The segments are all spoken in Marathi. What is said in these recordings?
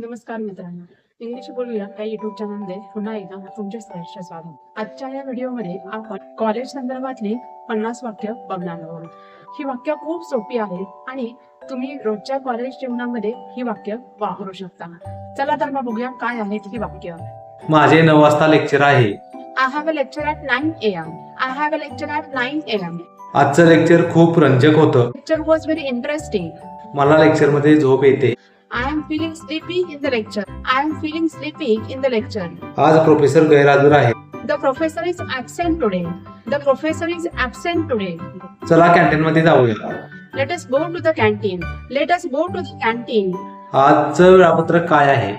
नमस्कार मित्रांनो. इंग्लिश बोलूया या युट्यूब चॅनलमध्ये पुन्हा एकदा तुमचे सहर्ष स्वागत. आजच्या या व्हिडिओमध्ये आपण कॉलेज संदर्भातली पन्नास वाक्य बघणार आहोत. ही वाक्य खूप सोपी आहेत आणि तुम्ही रोजच्या कॉलेज जीवनामध्ये ही वाक्य वापरू शकता. चला तर मग बघूया काय आहेत ही वाक्य. माझे नऊ वाजता लेक्चर आहे. I have a lecture at nine A M I have a lecture at nine A M आजचं लेक्चर खूप रंजक होतं. लेक्चर वॉज व्हेरी इंटरेस्टिंग मला लेक्चरमध्ये झोप येते. I am feeling sleepy in the lecture I am feeling sleepy in the lecture आज प्रोफेसर गैरहजर आहे. The professor is absent today the professor is absent today चला कॅन्टीन मध्ये जाऊया. Let us go to the canteen let us go to the canteen आजचं वेळापत्रक काय आहे?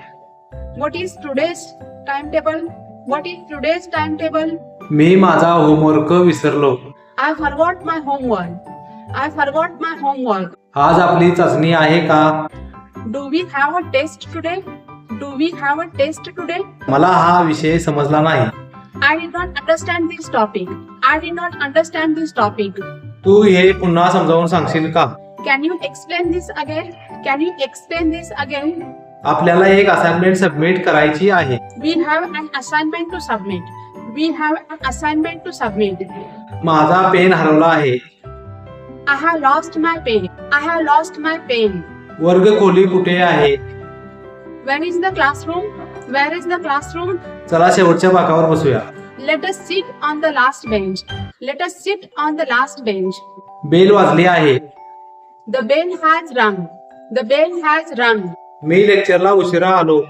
What is today's time table what is today's time table मी माझा होमवर्क विसरलो. I forgot my homework I forgot my homework आज आपली चाचणी आहे का? Do we have a test today? Do we have a test today? मला हा विषय समजला नाही I did not understand this topic. I did not understand this topic. तू हे पुन्हा समजावून सांगशील का Can you explain this again? Can you explain this again? आपल्याला एक असाइनमेंट सबमिट करायची आहे We have an assignment to submit. We have an assignment to submit. माझा पेन हरवला आहे I have lost my pen. I have lost my pen. वर्ग खोली कुठे आहे? Where is the classroom where is the classroom चला शेवटच्या भागावर बसूया. Let us sit on the last bench let us sit on the last bench bell वाजली आहे. The bell has run the bell has run मी लेक्चरला उशिरा आलो.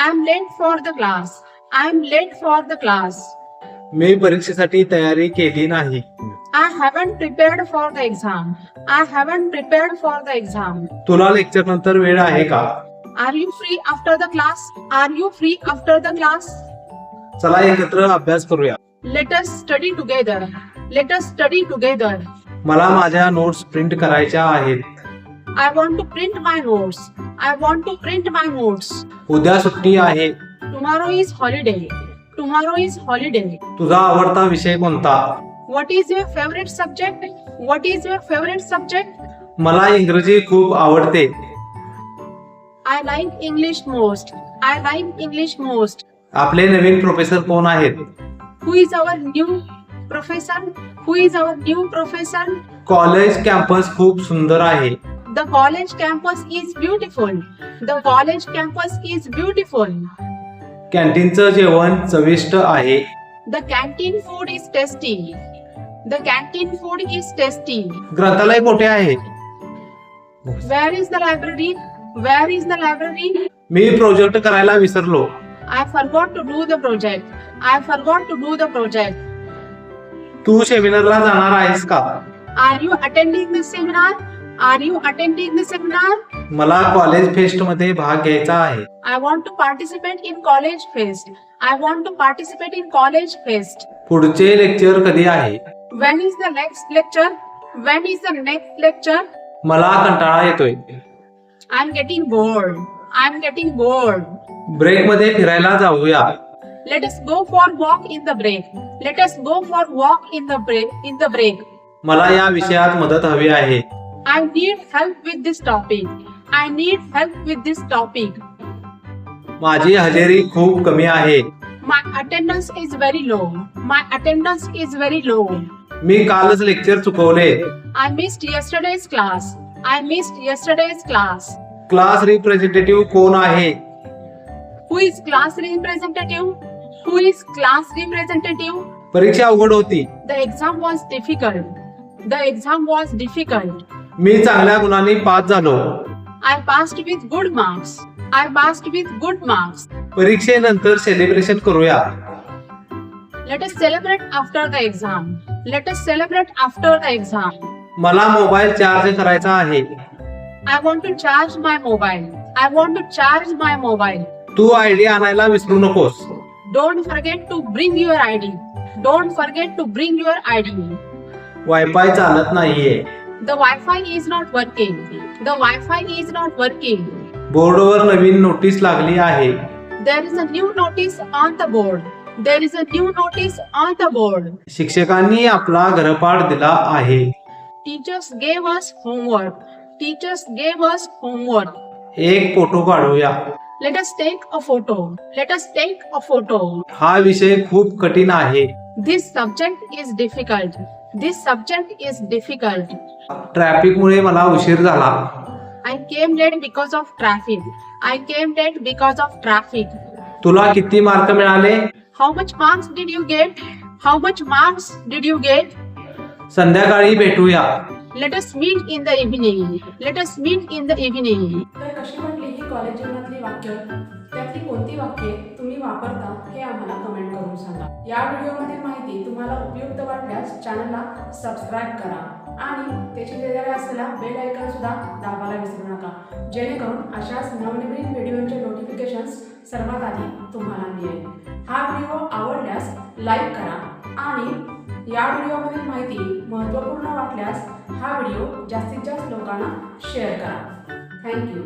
I am late for the class I am late for the class मी परीक्षेसाठी तयारी केली नाही. I haven't prepared for the exam I haven't prepared for the exam तुला लेक्चर नंतर वेळ आहे का? Are you free after the class are you free after the class चला एकत्र अभ्यास करूया. Let's study together let's study together मला माझ्या नोट्स प्रिंट करायच्या आहेत. I want to print my notes I want to print my notes उद्या सुट्टी आहे. Tomorrow is holiday tomorrow is holiday तुझा आवडता विषय कोणता? What is your favourite subject what is your favourite subject मला इंग्रजी खूप आवडते. I like English most I like English most आपले नवीन प्रोफेसर कोण आहेत? Who is our new professor who is our new professor college campus खूप सुंदर आहे. The college campus is beautiful the college campus is beautiful कॅन्टीनचं जेवण चविष्ट आहे. The canteen food is tasty The canteen food is tasty. ग्रंथालय कोठे आहे Where is the library? Where is the library? मी प्रोजेक्ट करायला विसरलो I forgot to do the project. I forgot to do the project. तू सेमिनारला जाणार आहेस का Are you attending the seminar? Are you attending the seminar? मला कॉलेज फेस्टमध्ये भाग घ्यायचा आहे I want to participate in college fest. I want to participate in college fest. पुढचे लेक्चर कधी आहे When is the next lecture? When is the next lecture? मला कंटाळा येतोय I'm getting bored. I'm getting bored. ब्रेकमध्ये फिरायला जाऊया Let us go for walk in the break. Let us go for walk in the break. In the break. मला या विषयात मदत हवी आहे I need help with this topic. I need help with this topic. माझी हजेरी खूप कमी आहे My attendance is very low. My attendance is very low. मी कालच लेक्चर चुकवले. I missed yesterday's class I missed yesterday's class class representative कोण आहे? Who is class representative who is class representative परीक्षा अवघड होती. The exam was difficult the exam was difficult मी चांगल्या गुणांनी पास झालो. I pass with good marks I pass with good marks परीक्षेनंतर celebration करूया. Let us celebrate after the exam let us celebrate after the exam मला मोबाईल चार्ज करायचा आहे. I want to charge my mobile I want to charge my mobile Tu ID आणायला विसरू नकोस. Don't forget to bring your ID don't forget to bring your ID wifi चालत नाहीये. The wifi is not working the wifi is not working बोर्डवर नवीन नोटीस लागली आहे. There is a new notice on the board There is a new notice on the board. शिक्षकांनी आपला गृहपाठ दिला आहे Teachers gave us homework. Teachers gave us homework. एक फोटो काढूया Let us take a photo. Let us take a photo. हा विषय खूप कठीण आहे This subject is difficult. This subject is difficult. ट्रॅफिकमुळे मला उशीर झाला I came late because of traffic. I came late because of traffic. तुला किती मार्क मिळाले How much marks did you get? How much marks did you get? संध्याकाळी भेटूया Let us meet in the evening. Let us meet in the evening. तर कशी वाटली ही कॉलेज जीवनातली वाक्य त्यातली कोणती वाक्ये तुम्ही वापरता हे आम्हाला कमेंट करून सांगा या व्हिडिओमधील माहिती तुम्हाला उपयुक्त वाटल्यास चॅनलला सबस्क्राईब करा आणि त्याची शेजारी असलेला बेल आयकॉन सुद्धा दाबायला विसरू नका जेणेकरून अशाच नवनवीन व्हिडिओचे नोटिफिकेशन्स सर्वात आधी तुम्हाला मिळेल लाईक करा आणि या व्हिडिओमधील माहिती महत्त्वपूर्ण वाटल्यास हा व्हिडिओ जास्तीत जास्त लोकांना शेअर करा. थँक्यू